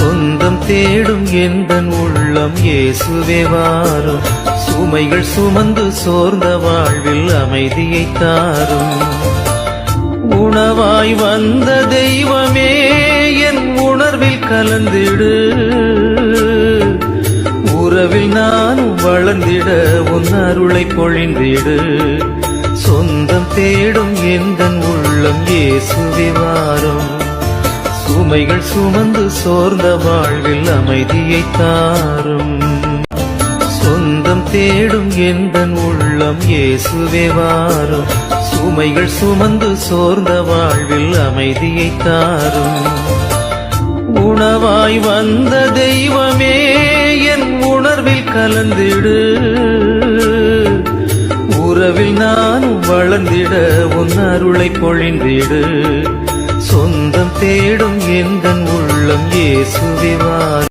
சொந்தம் தேடும் எந்தன் உள்ளம் இயேசுவே வாரும். சுமைகள் சுமந்து சோர்ந்த வாழ்வில் அமைதியை தாரும். உணவாய் வந்த தெய்வமே என் உணர்வில் கலந்திடு. உறவில் நானும் வளர்ந்திட உன் அருளை பொழிந்திடு. சொந்தம் தேடும் எந்தன் உள்ளம் இயேசுவே வாரும். சுமைகள் சுமந்து சோர்ந்த வாழ்வில் அமைதியை தாரும். சொந்தம் தேடும் எந்தன் உள்ளம் இயேசுவே வாரும். சுமைகள் சுமந்து சோர்ந்த வாழ்வில் அமைதியை தாரும். உணவாய் வந்த தெய்வமே என் உணர்வில் கலந்திடு. உறவில் நானும் வளர்ந்திட உன் அருளை பொழிந்திடு. சொந்தம் தேடும் எந்தன் உள்ளம் இயேசுவே